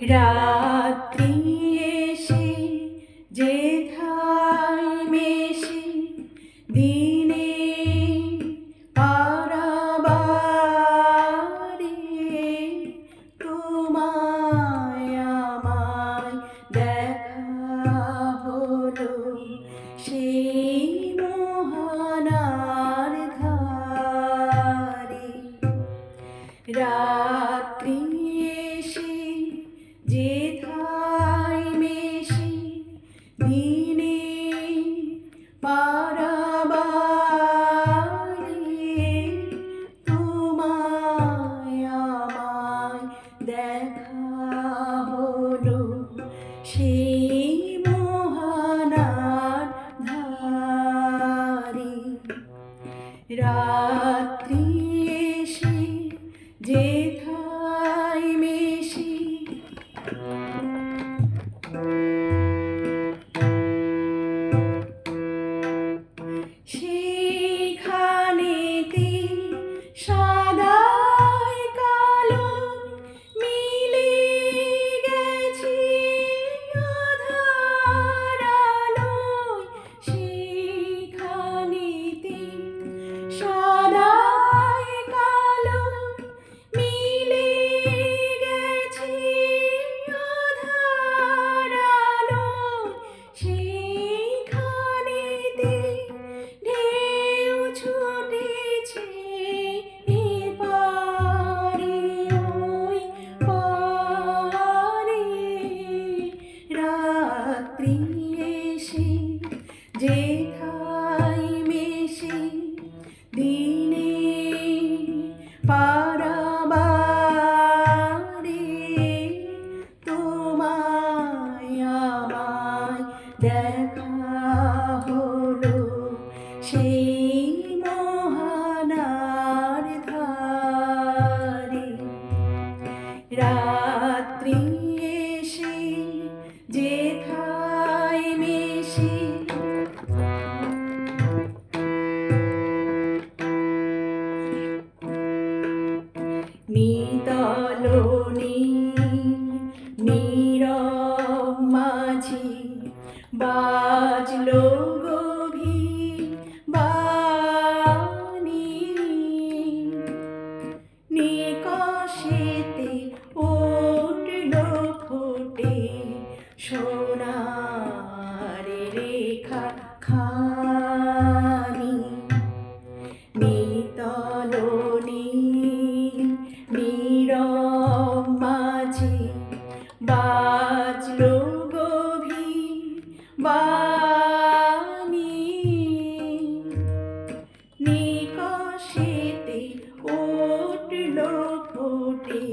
Ra D রেখা খানি নিতল নীল মাঝে বাজলো গভীর বাণী। নিকশেতে উঠল ফোটে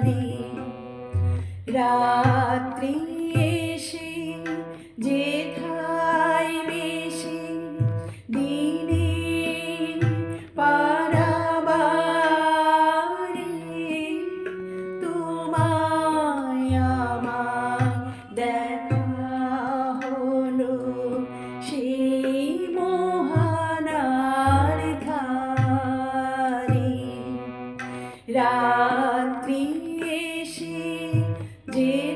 করে রাত্রি এসে যে খায় বেশি দিনে পারাবারে তোমায় আমায় দেখা হলো। সেই মোহানার ধারে। রাত্রি Dear